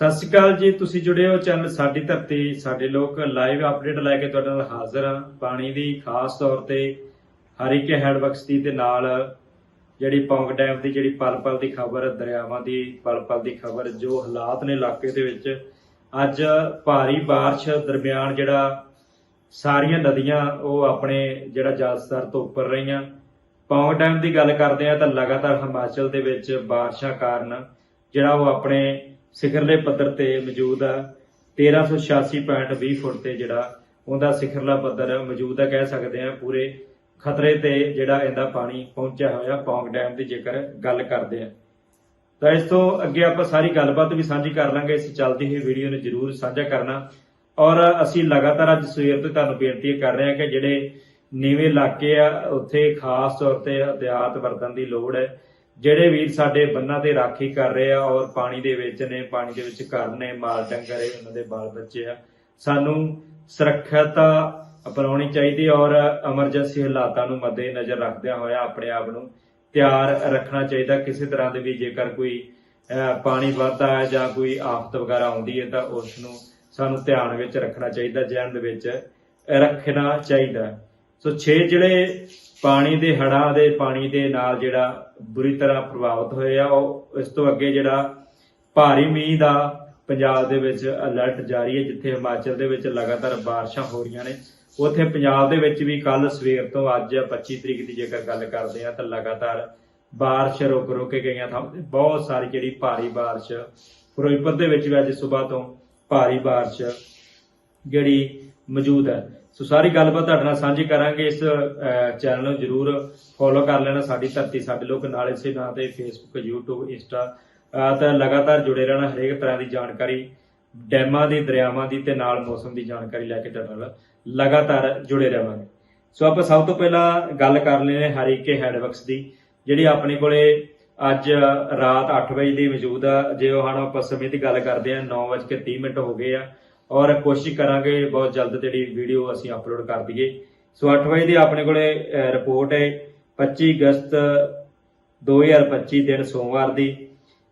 ਸਤਿ ਸ਼੍ਰੀ ਅਕਾਲ ਜੀ ਤੁਸੀਂ ਜੁੜੇ ਹੋ ਚੈਨਲ ਸਾਡੀ ਧਰਤੀ ਸਾਡੇ ਲੋਕ ਲਾਈਵ ਅਪਡੇਟ ਲੈ ਕੇ ਤੁਹਾਡੇ ਨਾਲ ਹਾਜ਼ਰ ਹਾਂ ਪਾਣੀ ਦੀ ਖਾਸ ਤੌਰ ਤੇ ਹਰੀਕੇ ਹੈਡਵਰਕਸ ਦੀ ਤੇ ਨਾਲ ਜਿਹੜੀ ਪੌਂਗ ਡੈਮ ਦੀ ਜਿਹੜੀ ਪਲ ਪਲ ਦੀ ਖਬਰ ਦਰਿਆਵਾਂ ਦੀ ਪਲ ਪਲ ਦੀ ਖਬਰ ਜੋ ਹਾਲਾਤ ਨੇ ਇਲਾਕੇ ਦੇ ਵਿੱਚ ਅੱਜ ਭਾਰੀ بارش ਦਰਮਿਆਨ ਜਿਹੜਾ ਸਾਰੀਆਂ ਨਦੀਆਂ ਉਹ ਆਪਣੇ ਜਿਹੜਾ ਜਲ ਸਤਰ ਤੋਂ ਉੱਪਰ ਰਹੀਆਂ ਪੌਂਗ ਡੈਮ ਦੀ ਗੱਲ ਕਰਦੇ ਆ ਤਾਂ ਲਗਾਤਾਰ ਹਿਮਾਚਲ ਦੇ ਵਿੱਚ ਬਾਰਿਸ਼ਾਂ ਕਾਰਨ ਜਿਹੜਾ ਉਹ ਆਪਣੇ ਸਿਖਰਲੇ ਪੱਧਰ ਤੇ ਮੌਜੂਦ ਆ। 1386.20 ਫੁੱਟ ਤੇ ਜਿਹੜਾ ਉਹਦਾ ਸਿਖਰਲਾ ਪੱਧਰ ਮੌਜੂਦ ਆ, ਕਹਿ ਸਕਦੇ ਆ ਪੂਰੇ ਖਤਰੇ ਤੇ ਜਿਹੜਾ ਇਹਦਾ ਪਾਣੀ ਪਹੁੰਚਿਆ ਹੋਇਆ, ਪੌਂਗ ਡੈਮ ਦੀ ਜੇਕਰ ਗੱਲ ਕਰਦੇ ਆ। ਤਾਂ ਇਸ ਤੋਂ ਅੱਗੇ ਆਪਾਂ ਸਾਰੀ ਗੱਲਬਾਤ ਵੀ ਸਾਂਝੀ ਕਰ ਲਾਂਗੇ, ਇਸ ਚੱਲਦੀ ਹੋਈ ਵੀਡੀਓ ਨੂੰ ਜਰੂਰ ਸਾਂਝਾ ਕਰਨਾ। ਔਰ ਅਸੀਂ ਲਗਾਤਾਰ ਅੱਜ ਸਵੇਰ ਤੋਂ ਤੁਹਾਨੂੰ ਬੇਨਤੀ ਕਰ ਰਹੇ ਹਾਂ ਕਿ ਜਿਹੜੇ ਨੀਵੇਂ ਇਲਾਕੇ ਆ, ਉੱਥੇ ਖਾਸ ਤੌਰ ਤੇ ਹਥਿਆਤ ਵਰਤਣ ਦੀ ਲੋੜ ਹੈ। ਜਿਹੜੇ ਵੀਰ ਸਾਡੇ ਬੰਨਾਂ ਤੇ ਰਾਖੀ ਕਰ ਰਹੇ ਆ ਔਰ ਪਾਣੀ ਦੇ ਵਿੱਚ ਨੇ, ਪਾਣੀ ਦੇ ਵਿੱਚ ਘਰ ਮਾਲ ਡੰਗਰ ਉਹਨਾਂ ਦੇ ਬਾਲ ਬੱਚੇ ਆ, ਸਾਨੂੰ ਸੁਰੱਖਿਅਤ ਅਪਣਾਉਣੀ ਚਾਹੀਦੀ ਔਰ ਐਮਰਜੈਂਸੀ ਹਾਲਾਤਾਂ ਨੂੰ ਮੱਦੇ ਨਜ਼ਰ ਰੱਖਦਿਆਂ ਹੋਇਆ ਆਪਣੇ ਆਪ ਨੂੰ ਤਿਆਰ ਰੱਖਣਾ ਚਾਹੀਦਾ। ਕਿਸੇ ਤਰ੍ਹਾਂ ਦੇ ਵੀ ਜੇਕਰ ਕੋਈ ਪਾਣੀ ਵੱਧਦਾ ਹੈ ਜਾਂ ਕੋਈ ਆਫਤ ਵਗੈਰਾ ਆਉਂਦੀ ਹੈ ਤਾਂ ਉਸ ਨੂੰ ਸਾਨੂੰ ਧਿਆਨ ਵਿੱਚ ਰੱਖਣਾ ਚਾਹੀਦਾ, ਜਹਿਨ ਦੇ ਵਿੱਚ ਰੱਖਣਾ ਚਾਹੀਦਾ। ਸੋ 6 ਜਿਹੜੇ ਪਾਣੀ ਦੇ ਹੜਾਂ ਦੇ ਪਾਣੀ ਦੇ ਨਾਲ ਜਿਹੜਾ ਬੁਰੀ ਤਰ੍ਹਾਂ ਪ੍ਰਭਾਵਿਤ ਹੋਏ ਆ, ਉਹ ਇਸ ਤੋਂ ਅੱਗੇ ਜਿਹੜਾ ਭਾਰੀ ਮੀਂਹ ਦਾ ਪੰਜਾਬ ਦੇ ਵਿੱਚ ਅਲਰਟ ਜਾਰੀ ਹੈ, ਜਿੱਥੇ ਹਿਮਾਚਲ ਦੇ ਵਿੱਚ ਲਗਾਤਾਰ ਬਾਰਿਸ਼ਾਂ ਹੋ ਰਹੀਆਂ ਨੇ। ਉੱਥੇ ਪੰਜਾਬ ਦੇ ਵਿੱਚ ਵੀ ਕੱਲ ਸਵੇਰ ਤੋਂ ਅੱਜ 25 ਤਰੀਕ ਦੀ ਜੇਕਰ ਗੱਲ ਕਰਦੇ ਆ ਤਾਂ ਲਗਾਤਾਰ ਬਾਰਿਸ਼ ਰੁਕ ਰੁਕ ਕੇ ਗਈਆਂ ਥਾਂ ਬਹੁਤ ਸਾਰੀ ਜਿਹੜੀ ਭਾਰੀ ਬਾਰਿਸ਼, ਫਿਰੋਜ਼ਪੁਰ ਦੇ ਵਿੱਚ ਵੀ ਅੱਜ ਸਵੇਰ ਤੋਂ ਭਾਰੀ ਬਾਰਿਸ਼ ਜਿਹੜੀ ਮੌਜੂਦ ਹੈ। ਸੋ ਸਾਰੀ ਗੱਲਬਾਤ ਤੁਹਾਡੇ ਨਾਲ ਸਾਂਝੀ ਕਰਾਂਗੇ ਇਸ ਚੈਨਲ ਨੂੰ ਜਰੂਰ ਫੋਲੋ ਕਰ ਲੈਣਾ ਸਾਡੀ ਧਰਤੀ, ਸਾਡੇ ਲੋਕ ਨਾਲ ਇਸੇ ਨਾਂ ਤੇ ਫੇਸਬੁੱਕ YouTube ਇੰਸਟਾ ਤਾਂ ਲਗਾਤਾਰ ਜੁੜੇ ਰਹਿਣਾ ਹਰੇਕ ਤਰ੍ਹਾਂ ਦੀ ਜਾਣਕਾਰੀ, ਡੈਮਾਂ ਦੀ, ਦਰਿਆਵਾਂ ਦੀ ਤੇ ਨਾਲ ਮੌਸਮ ਦੀ ਜਾਣਕਾਰੀ ਲੈ ਕੇ ਤੁਹਾਡੇ ਨਾਲ ਲਗਾਤਾਰ ਜੁੜੇ ਰਹਾਂਗੇ। ਸੋ ਆਪਾਂ ਸਭ ਤੋਂ ਪਹਿਲਾਂ ਗੱਲ ਕਰ ਲੈਣੇ ਹਰੀਕੇ ਹੈਡਵਰਕਸ ਦੀ, ਜਿਹੜੀ ਆਪਣੇ ਕੋਲੇ ਅੱਜ ਰਾਤ 8 ਵਜੇ ਦੀ ਮੌਜੂਦ ਆ। ਜੇ ਉਹ ਹੁਣ ਆਪਾਂ ਸਮੇਂ ਦੀ ਗੱਲ ਕਰਦੇ ਆ 9:30 ਮਿੰਟ ਹੋ ਗਏ ਆ। ਔਰ ਕੋਸ਼ਿਸ਼ ਕਰਾਂਗੇ ਬਹੁਤ ਜਲਦ ਜਿਹੜੀ ਵੀਡੀਓ ਅਸੀਂ ਅਪਲੋਡ ਕਰ ਦਈਏ। ਸੋ 8 ਵਜੇ ਦੀ ਆਪਣੇ ਕੋਲੇ ਰਿਪੋਰਟ ਹੈ। 25 ਅਗਸਤ 2025 ਦਿਨ ਸੋਮਵਾਰ ਦੀ।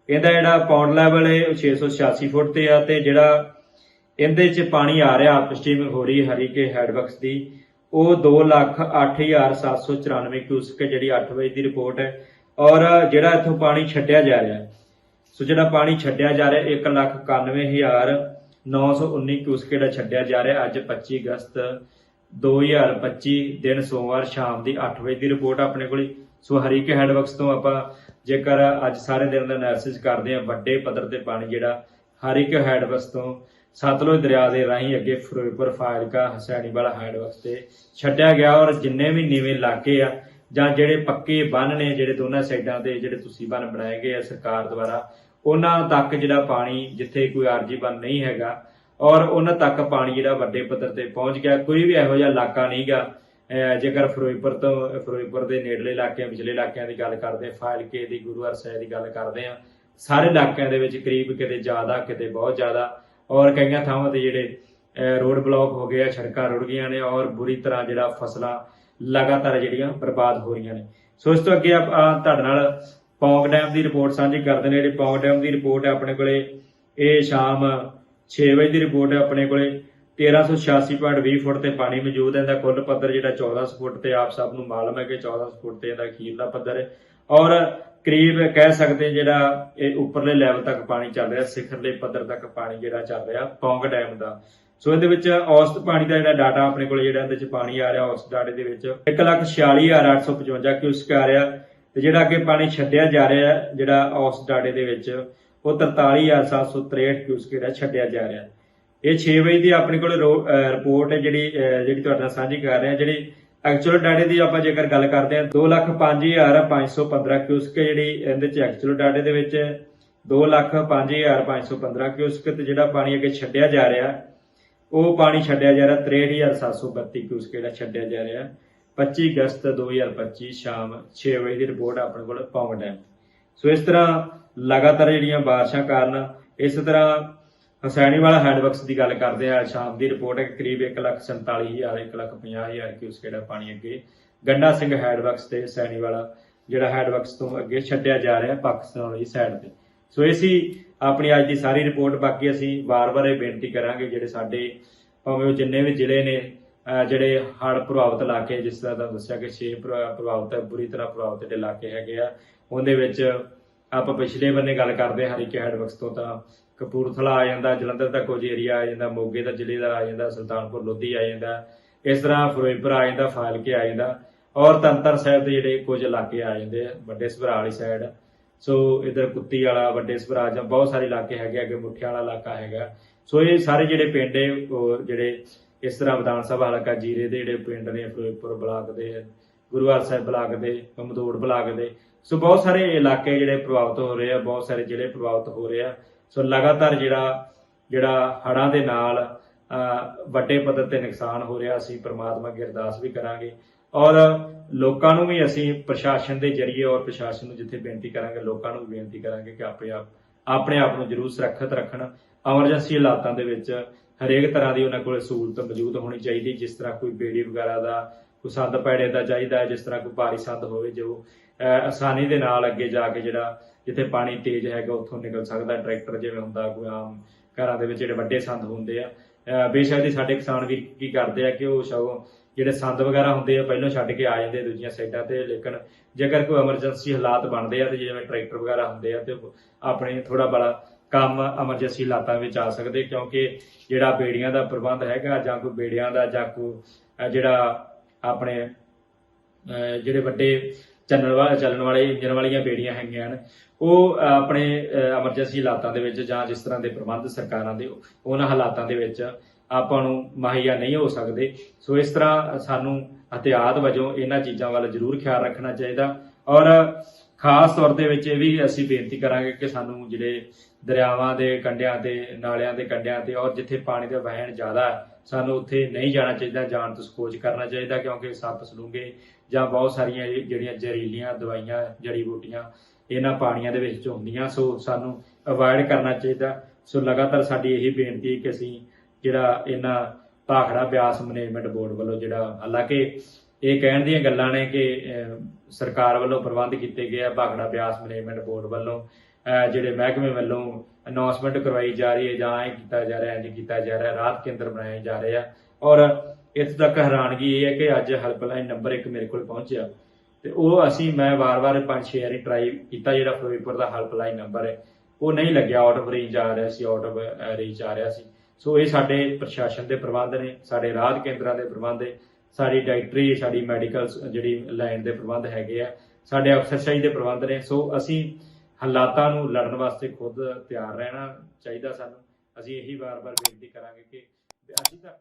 ਇਹਦਾ ਜਿਹੜਾ ਪਾਉਂਡ ਲੈਵਲ ਹੈ 686 ਫੁੱਟ ਤੇ ਆ ਤੇ ਜਿਹੜਾ ਇਹਦੇ 'ਚ ਪਾਣੀ ਆ ਰਿਹਾ ਅਪਸਟ੍ਰੀਮ ਹੋ ਰਹੀ ਹਰੀਕੇ ਹੈਡਵਕਸ ਦੀ, ਉਹ 2 ਲੱਖ 8794 ਕਿਊਸਕ ਜਿਹੜੀ 8 ਵਜੇ ਦੀ ਰਿਪੋਰਟ ਹੈ। ਔਰ ਜਿਹੜਾ ਇੱਥੋਂ ਪਾਣੀ ਛੱਡਿਆ ਜਾ ਰਿਹਾ ਸੋ ਜਿਹੜਾ ਪਾਣੀ ਛੱਡਿਆ ਜਾ ਰਿਹਾ 1 ਲੱਖ 91000 919 ਕਿਊਸਕੇੜਾ ਛੱਡਿਆ ਜਾ ਰਿਹਾ। ਅੱਜ 25 ਅਗਸਤ 2025 ਦਿਨ ਸੋਮਵਾਰ ਸ਼ਾਮ ਦੀ 8 ਵਜੇ ਦੀ ਰਿਪੋਰਟ ਆਪਣੇ ਕੋਲ। ਸੋ ਹਰੀਕ ਹੈਡਵਰਕਸ ਤੋਂ ਆਪਾਂ ਜੇਕਰ ਅੱਜ ਸਾਰੇ ਦਿਨ ਦਾ ਐਨਾਲਿਸਿਸ ਕਰਦੇ ਆ ਵੱਡੇ ਪੱਧਰ ਤੇ ਪਾਣੀ ਜਿਹੜਾ ਹਰੀਕ ਹੈਡਵਰਕਸ ਤੋਂ ਸਤਲੁਜ ਦਰਿਆ ਦੇ ਰਾਹੀਂ ਅੱਗੇ ਫਿਰੋਜ਼ਪੁਰ ਫਾਇਲਕਾ ਹਸੈਣੀ ਵਾਲਾ ਹੈਡਵਰਕਸ ਤੇ ਛੱਡਿਆ ਗਿਆ ਔਰ ਜਿੰਨੇ ਵੀ ਨੀਵੇਂ ਇਲਾਕੇ ਆ ਜਾਂ ਜਿਹੜੇ ਪੱਕੇ ਬੰਨ ਨੇ, ਜਿਹੜੇ ਦੋਨਾਂ ਸਾਈਡਾਂ ਤੇ ਜਿਹੜੇ ਤੁਸੀਂ ਬੰਨ ਬਣਾਏ ਗਏ ਆ ਸਰਕਾਰ ਦੁਆਰਾ ਉਹਨਾਂ ਤੱਕ ਜਿਹੜਾ ਪਾਣੀ ਜਿੱਥੇ ਕੋਈ ਆਰਜੀ ਬੰਦ ਨਹੀਂ ਹੈਗਾ ਔਰ ਉਹਨਾਂ ਤੱਕ ਪਾਣੀ ਜਿਹੜਾ ਵੱਡੇ ਪੱਧਰ ਤੇ ਪਹੁੰਚ ਗਿਆ, ਕੋਈ ਵੀ ਇਹੋ ਜਿਹਾ ਇਲਾਕਾ ਨਹੀਂਗਾ। ਜੇਕਰ ਫਿਰੋਜ਼ਪੁਰ ਤੋਂ, ਫਿਰੋਜ਼ਪੁਰ ਦੇ ਨੇੜਲੇ ਇਲਾਕਿਆਂ ਵਿਚਲੇ ਇਲਾਕਿਆਂ ਦੀ ਗੱਲ ਕਰਦੇ ਹਾਂ ਦੀ ਗੁਰੂ ਸਾਹਿਬ ਦੀ ਗੱਲ ਕਰਦੇ ਆ ਸਾਰੇ ਇਲਾਕਿਆਂ ਦੇ ਵਿੱਚ ਕਰੀਬ ਕਿਤੇ ਜ਼ਿਆਦਾ, ਕਿਤੇ ਬਹੁਤ ਜ਼ਿਆਦਾ ਔਰ ਕਈਆਂ ਥਾਵਾਂ ਤੇ ਜਿਹੜੇ ਰੋਡ ਬਲੌਕ ਹੋ ਗਏ ਆ, ਸੜਕਾਂ ਰੁੜ ਗਈਆਂ ਨੇ ਔਰ ਬੁਰੀ ਤਰ੍ਹਾਂ ਜਿਹੜਾ ਫਸਲਾਂ ਲਗਾਤਾਰ ਜਿਹੜੀਆਂ ਬਰਬਾਦ ਹੋ ਰਹੀਆਂ ਨੇ। ਸੋ ਇਸ ਤੋਂ ਅੱਗੇ ਆਪਾਂ ਤੁਹਾਡੇ ਨਾਲ ਪੌਂਗ ਡੈਮ ਦੀ ਰਿਪੋਰਟ ਸਾਂਝੀ ਕਰਦੇ ਨੇ, ਜਿਹੜੀ ਪੌਂਗ ਡੈਮ ਦੀ ਰਿਪੋਰਟ ਹੈ ਆਪਣੇ ਕੋਲੇ, ਇਹ ਸ਼ਾਮ 6 ਵਜੇ ਦੀ ਰਿਪੋਰਟ ਹੈ ਆਪਣੇ ਕੋਲੇ। 1386.20 ਫੁੱਟ ਤੇ ਪਾਣੀ ਮੌਜੂਦ ਹੈ, ਇਹਦਾ ਕੁੱਲ ਪੱਧਰ ਜਿਹੜਾ 1400 ਫੁੱਟ ਤੇ ਆਪ ਸਭ ਨੂੰ ਮਾਲੂਮ ਹੈ ਕਿ 1400 ਫੁੱਟ ਤੇ ਇਹਦਾ ਅਖੀਰਲਾ ਪੱਧਰ ਹੈ। ਔਰ ਕਰੀਬ ਕਹਿ ਸਕਦੇ ਜਿਹੜਾ ਇਹ ਉੱਪਰਲੇ ਲੈਵਲ ਤੱਕ ਪਾਣੀ ਚੱਲ ਰਿਹਾ, ਸਿਖਰਲੇ ਪੱਧਰ ਤੱਕ ਪਾਣੀ ਜਿਹੜਾ ਚੱਲ ਰਿਹਾ ਪੌਂਗ ਡੈਮ ਦਾ। ਸੋ ਇਹਦੇ ਵਿੱਚ ਔਸਤ ਪਾਣੀ ਦਾ ਜਿਹੜਾ ਡਾਟਾ ਆਪਣੇ ਕੋਲ ਜਿਹੜਾ ਇਹਦੇ ਵਿੱਚ ਪਾਣੀ ਆ ਰਿਹਾ ਉਸ ਡਾਟੇ ਦੇ ਵਿੱਚ 146855 ਕਿਊਸਕ ਆ ਰਿਹਾ। ਤੇ ਜਿਹੜਾ ਅੱਗੇ ਪਾਣੀ ਛੱਡਿਆ ਜਾ ਰਿਹਾ ਹੈ, ਜਿਹੜਾ ਉਸ ਡਾਟੇ ਦੇ ਵਿੱਚ ਉਹ 43763 ਕਿਊਸਕ ਜਿਹੜਾ ਛੱਡਿਆ ਜਾ ਰਿਹਾ ਇਹ 6 ਵਜੇ ਦੀ ਆਪਣੇ ਕੋਲ ਰੋ- ਰਿਪੋਰਟ ਹੈ ਜਿਹੜੀ ਜਿਹੜੀ ਤੁਹਾਡੇ ਨਾਲ ਸਾਂਝੀ ਕਰ ਰਹੇ ਹਾਂ ਜਿਹੜੀ ਐਕਚੁਅਲ ਡਾਟੇ ਦੀ ਆਪਾਂ ਜੇਕਰ ਗੱਲ ਕਰਦੇ ਹਾਂ 205515 ਕਿਊਸਕ ਜਿਹੜੀ ਇਹਦੇ ਚ ਐਕਚੁਅਲ ਡਾਟੇ ਦੇ ਵਿੱਚ 205515 ਕਿਊਸਕ ਤੇ ਜਿਹੜਾ ਪਾਣੀ ਅੱਗੇ ਛੱਡਿਆ ਜਾ ਰਿਹਾ ਉਹ ਪਾਣੀ ਛੱਡਿਆ ਜਾ ਰਿਹਾ 63732 ਕਿਊਸਕ ਜਿਹੜਾ ਛੱਡਿਆ ਜਾ ਰਿਹਾ 25 ਅਗਸਤ 2025 ਸ਼ਾਮ 6 ਵਜੇ ਦੀ ਰਿਪੋਰਟ ਆਪਣੇ ਕੋਲ ਪੌਂਗ ਡੈਮ ਸੋ ਇਸ ਤਰ੍ਹਾਂ ਲਗਾਤਾਰ ਜਿਹੜੀਆਂ ਬਾਰਿਸ਼ਾਂ ਕਾਰਨ ਇਸ ਤਰ੍ਹਾਂ ਹਸੈਣੀਵਾਲਾ ਵਾਲਾ ਦੀ ਗੱਲ ਕਰਦੇ ਆ ਸ਼ਾਮ ਦੀ ਰਿਪੋਰਟ ਹੈ ਕਿ ਕਰੀਬ 147000 150000 ਕਿਊਸ ਕਿਹੜਾ ਪਾਣੀ ਅੱਗੇ ਗੰਡਾ ਸਿੰਘ ਹੈਡਵਰਕਸ ਤੇ ਹਸੈਣੀ ਵਾਲਾ ਜਿਹੜਾ ਹੈਡਵਰਕਸ ਤੋਂ ਅੱਗੇ ਛੱਡਿਆ ਜਾ ਰਿਹਾ ਪਾਕਿਸਤਾਨ ਵਾਲੀ ਸਾਈਡ ਤੇ। ਸੋ ਇਹ ਸੀ ਆਪਣੀ ਅੱਜ ਦੀ ਸਾਰੀ ਰਿਪੋਰਟ ਬਾਕੀ ਅਸੀਂ ਵਾਰ-ਵਾਰ ਇਹ ਬੇਨਤੀ ਕਰਾਂਗੇ ਜਿਹੜੇ ਸਾਡੇ ਭਾਵੇਂ ਉਹ ਜਿੰਨੇ ਵੀ ਜ਼ਿਲ੍ਹੇ ਨੇ ਜਿਹੜੇ ਹੜ੍ਹ ਪ੍ਰਭਾਵਿਤ ਇਲਾਕੇ, ਜਿਸ ਤਰ੍ਹਾਂ ਦਾ ਦੱਸਿਆ ਕਿ 6 ਪ੍ਰਭਾਵਿਤ ਬੁਰੀ ਤਰ੍ਹਾਂ ਪ੍ਰਭਾਵਿਤ ਜਿਹੜੇ ਇਲਾਕੇ ਹੈਗੇ ਆ, ਉਹਦੇ ਵਿੱਚ ਆਪਾਂ ਪਿਛਲੇ ਬੰਨੇ ਗੱਲ ਕਰਦੇ ਹਾਂ, ਹਰੀਕੇ ਹੈਡਵਰਕਸ ਤੋਂ ਤਾਂ ਕਪੂਰਥਲਾ ਆ ਜਾਂਦਾ, ਜਲੰਧਰ ਦਾ ਕੁਝ ਏਰੀਆ ਆ ਜਾਂਦਾ, ਮੋਗੇ ਦਾ ਜ਼ਿਲ੍ਹੇ ਦਾ ਆ ਜਾਂਦਾ, ਸੁਲਤਾਨਪੁਰ, ਲੋਧੀ ਆ ਜਾਂਦਾ, ਇਸ ਤਰ੍ਹਾਂ ਫਿਰੋਜ਼ਪੁਰ ਆ ਜਾਂਦਾ ਫਾਜ਼ਿਲਕੇ ਆ ਜਾਂਦਾ ਔਰ ਤੰਤਰ ਸਾਹਿਬ ਦੇ ਜਿਹੜੇ ਕੁਝ ਇਲਾਕੇ ਆ ਜਾਂਦੇ ਆ, ਵੱਡੇ ਸਭਰਾ ਵਾਲੀ ਸਾਈਡ ਸੋ ਇਧਰ ਕੁੱਤੀ ਵਾਲਾ, ਵੱਡੇ ਸਭਰਾ ਜਾਂ ਬਹੁਤ ਸਾਰੇ ਇਲਾਕੇ ਹੈਗੇ ਅੱਗੇ ਮੁੱਠਿਆਂ ਵਾਲਾ ਇਲਾਕਾ ਹੈਗਾ। ਸੋ ਇਹ ਸਾਰੇ ਜਿਹੜੇ ਪਿੰਡ ਹੈ, ਉਹ ਜਿਹੜੇ ਇਸ ਤਰ੍ਹਾਂ ਵਿਧਾਨ ਸਭਾ ਹਲਕਾ ਜੀਰੇ ਦੇ ਜਿਹੜੇ ਪਿੰਡ ਨੇ, ਫਿਰੋਜ਼ਪੁਰ ਬਲਾਕ ਦੇ ਗੁਰੂਵਾਰ ਸਾਹਿਬ ਬਲਾਕ ਦੇ ਕਮਦੋੜ ਬਲਾਕ ਦੇ, ਸੋ ਬਹੁਤ ਸਾਰੇ ਇਲਾਕੇ ਜਿਹੜੇ ਪ੍ਰਭਾਵਿਤ ਹੋ ਰਹੇ ਆ, ਬਹੁਤ ਸਾਰੇ ਜ਼ਿਲ੍ਹੇ ਪ੍ਰਭਾਵਿਤ ਹੋ ਰਹੇ ਆ। ਸੋ ਲਗਾਤਾਰ ਜਿਹੜਾ ਜਿਹੜਾ ਹੜ੍ਹਾਂ ਦੇ ਨਾਲ ਵੱਡੇ ਪੱਧਰ ਤੇ ਨੁਕਸਾਨ ਹੋ ਰਿਹਾ, ਅਸੀਂ ਪ੍ਰਮਾਤਮਾ ਅੱਗੇ ਅਰਦਾਸ ਵੀ ਕਰਾਂਗੇ। ਔਰ ਲੋਕਾਂ ਨੂੰ ਵੀ ਅਸੀਂ ਪ੍ਰਸ਼ਾਸਨ ਦੇ ਜਰੀਏ ਔਰ ਪ੍ਰਸ਼ਾਸਨ ਨੂੰ ਜਿੱਥੇ ਬੇਨਤੀ ਕਰਾਂਗੇ, ਲੋਕਾਂ ਨੂੰ ਵੀ ਬੇਨਤੀ ਕਰਾਂਗੇ ਕਿ ਆਪਣੇ ਆਪ ਆਪਣੇ ਆਪ ਨੂੰ ਜ਼ਰੂਰ ਸੁਰੱਖਿਅਤ ਰੱਖਣ। ਐਮਰਜੈਂਸੀ ਹਾਲਾਤਾਂ ਦੇ ਵਿੱਚ ਹਰੇਕ ਤਰ੍ਹਾਂ ਦੀ ਉਹਨਾਂ ਕੋਲ ਸਹੂਲਤ ਮੌਜੂਦ ਹੋਣੀ ਚਾਹੀਦੀ, ਜਿਸ ਤਰ੍ਹਾਂ ਕੋਈ ਬੇੜੀ ਵਗੈਰਾ ਦਾ, ਕੋਈ ਸੰਦ ਪੈੜੇ ਦਾ ਚਾਹੀਦਾ ਹੈ ਜਿਸ ਤਰ੍ਹਾਂ ਕੋਈ ਭਾਰੀ ਸੰਦ ਹੋਵੇ, ਜੋ ਆਸਾਨੀ ਦੇ ਨਾਲ ਅੱਗੇ ਜਾ ਕੇ ਜਿਹੜਾ ਜਿੱਥੇ ਪਾਣੀ ਤੇਜ਼ ਹੈਗਾ, ਉੱਥੋਂ ਨਿਕਲ ਸਕਦਾ, ਟਰੈਕਟਰ ਜਿਵੇਂ ਹੁੰਦਾ, ਕੋਈ ਆਮ ਘਰਾਂ ਦੇ ਵਿੱਚ ਜਿਹੜੇ ਵੱਡੇ ਸੰਦ ਹੁੰਦੇ ਆ। ਬੇਸ਼ੱਕ ਦੀ ਸਾਡੇ ਕਿਸਾਨ ਵੀ ਕੀ ਕਰਦੇ ਆ ਕਿ ਉਹ ਸਗੋਂ ਜਿਹੜੇ ਸੰਦ ਵਗੈਰਾ ਹੁੰਦੇ ਆ ਪਹਿਲਾਂ ਛੱਡ ਕੇ ਆ ਜਾਂਦੇ ਦੂਜੀਆਂ ਸਾਈਡਾਂ ਤੇ, ਲੇਕਿਨ ਜੇਕਰ ਕੋਈ ਐਮਰਜੈਂਸੀ ਹਾਲਾਤ ਬਣਦੇ ਆ ਤੇ ਜਿਵੇਂ ਟਰੈਕਟਰ ਵਗੈਰਾ ਹੁੰਦੇ ਆ, ਤੇ ਆਪਣੇ ਥੋੜਾ ਬੜਾ ਕੰਮ ਐਮਰਜੈਂਸੀ ਹਾਲਾਤਾਂ ਵਿੱਚ ਆ ਸਕਦੇ, ਕਿਉਂਕਿ ਜਿਹੜਾ ਬੇੜੀਆਂ ਦਾ ਪ੍ਰਬੰਧ ਹੈਗਾ ਜਾਂ ਕੋਈ ਬੇੜੀਆਂ ਦਾ ਜਾਂ ਕੋਈ ਜਿਹੜਾ ਆਪਣੇ ਜਿਹੜੇ ਵੱਡੇ ਚੱਲਣ ਵਾਲੇ ਚੱਲਣ ਵਾਲੇ ਇੰਜਨ ਵਾਲੀਆਂ ਬੇੜੀਆਂ ਹੈਗੀਆਂ ਹਨ, ਉਹ ਆਪਣੇ ਐਮਰਜੈਂਸੀ ਹਾਲਾਤਾਂ ਦੇ ਵਿੱਚ ਜਾਂ ਜਿਸ ਤਰ੍ਹਾਂ ਦੇ ਪ੍ਰਬੰਧ ਸਰਕਾਰਾਂ ਦੇ, ਉਹਨਾਂ ਹਾਲਾਤਾਂ ਦੇ ਵਿੱਚ ਆਪਾਂ ਨੂੰ ਮੁਹੱਈਆ ਨਹੀਂ ਹੋ ਸਕਦੇ। ਸੋ ਇਸ ਤਰ੍ਹਾਂ ਸਾਨੂੰ ਹਥਿਆਤ ਵਜੋਂ ਇਹਨਾਂ ਚੀਜ਼ਾਂ ਵੱਲ ਜ਼ਰੂਰ ਖਿਆਲ ਰੱਖਣਾ ਚਾਹੀਦਾ ਔਰ ਖਾਸ ਤੌਰ ਦੇ ਵਿੱਚ ਇਹ ਵੀ ਅਸੀਂ ਬੇਨਤੀ ਕਰਾਂਗੇ ਕਿ ਸਾਨੂੰ ਜਿਹੜੇ ਦਰਿਆਵਾਂ ਦੇ ਕੰਢਿਆਂ ਤੇ, ਨਾਲਿਆਂ ਦੇ ਕੰਢਿਆਂ ਤੇ ਔਰ ਜਿੱਥੇ ਪਾਣੀ ਦਾ ਵਹਿਣ ਜ਼ਿਆਦਾ ਹੈ, ਸਾਨੂੰ ਉੱਥੇ ਨਹੀਂ ਜਾਣਾ ਚਾਹੀਦਾ, ਜਾਣ ਤੋਂ ਸੋਚ ਕਰਨਾ ਚਾਹੀਦਾ ਕਿਉਂਕਿ ਸੱਪ ਸਲੂੰਗੇ ਜਾਂ ਬਹੁਤ ਸਾਰੀਆਂ ਜਿਹੜੀਆਂ ਜ਼ਹਿਰੀਲੀਆਂ ਦਵਾਈਆਂ, ਜੜੀ ਬੂਟੀਆਂ, ਇਹਨਾਂ ਪਾਣੀਆਂ ਦੇ ਵਿੱਚ ਹੁੰਦੀਆਂ, ਸੋ ਸਾਨੂੰ ਅਵਾਇਡ ਕਰਨਾ ਚਾਹੀਦਾ। ਸੋ ਲਗਾਤਾਰ ਸਾਡੀ ਇਹੀ ਬੇਨਤੀ ਹੈ ਕਿ ਅਸੀਂ ਜਿਹੜਾ ਇਹਨਾਂ ਭਾਖੜਾ ਬਿਆਸ ਮੈਨੇਜਮੈਂਟ ਬੋਰਡ ਵੱਲੋਂ ਜਿਹੜਾ ਹਾਲਾਂਕਿ ਇਹ ਕਹਿਣ ਦੀਆਂ ਗੱਲਾਂ ਨੇ ਕਿ ਸਰਕਾਰ ਵੱਲੋਂ ਪ੍ਰਬੰਧ ਕੀਤੇ ਗਏ ਆ ਭਾਖੜਾ ਬਿਆਸ ਮੈਨੇਜਮੈਂਟ ਬੋਰਡ ਵੱਲੋਂ ਜਿਹੜੇ ਮਹਿਕਮੇ ਵੱਲੋਂ ਅਨਾਉਂਸਮੈਂਟ ਕਰਵਾਈ ਜਾ ਰਹੀ ਹੈ ਜਾਂ ਇਹ ਕੀਤਾ ਜਾ ਰਿਹਾ ਹੈ ਇੰਜ ਕੀਤਾ ਜਾ ਰਿਹਾ ਹੈ, ਰਾਹਤ ਕੇਂਦਰ ਬਣਾਏ ਜਾ ਰਹੇ ਆ। ਔਰ ਇੱਥੇ ਤੱਕ ਹੈਰਾਨਗੀ ਇਹ ਹੈ ਕਿ ਅੱਜ ਹੈਲਪਲਾਈਨ ਨੰਬਰ ਇੱਕ ਮੇਰੇ ਕੋਲ ਪਹੁੰਚਿਆ। ਤੇ ਉਹ ਅਸੀਂ ਮੈਂ ਵਾਰ-ਵਾਰ ਪੰਜ ਛੇ ਵਾਰੀ ਟਰਾਈ ਕੀਤਾ ਜਿਹੜਾ ਫਿਰੋਜ਼ਪੁਰ ਦਾ ਹੈਲਪਲਾਈਨ ਨੰਬਰ ਹੈ। ਉਹ ਨਹੀਂ ਲੱਗਿਆ ਆਊਟ ਆਫ ਰੇਂਜ ਆ ਰਿਹਾ ਸੀ ਆਊਟ ਆਫ ਰੇਂਜ ਆ ਰਿਹਾ ਸੀ। ਸੋ ਇਹ ਸਾਡੇ ਪ੍ਰਸ਼ਾਸਨ ਦੇ ਪ੍ਰਬੰਧ ਨੇ ਸਾਡੇ ਰਾਹਤ ਕੇਂਦਰਾਂ ਦੇ ਪ੍ਰਬੰਧ ਨੇ। ਸਾਡੀ ਡਾਇਰੈਕਟਰੀ, ਸਾਡੀ ਮੈਡੀਕਲ ਜਿਹੜੀ ਲਾਈਨ ਦੇ ਪ੍ਰਬੰਧ ਹੈਗੇ ਆ, ਸਾਡੇ ਅਫਸਰਸ਼ਾਹੀ ਦੇ ਪ੍ਰਬੰਧ ਨੇ। ਸੋ ਅਸੀਂ ਹਾਲਾਤਾਂ ਨੂੰ ਲੜਨ ਵਾਸਤੇ ਖੁਦ ਤਿਆਰ ਰਹਿਣਾ ਚਾਹੀਦਾ ਸਾਨੂੰ। ਅਸੀਂ ਇਹੀ ਵਾਰ-ਵਾਰ ਬੇਨਤੀ ਕਰਾਂਗੇ ਕਿ ਅਸੀਂ ਤਾਂ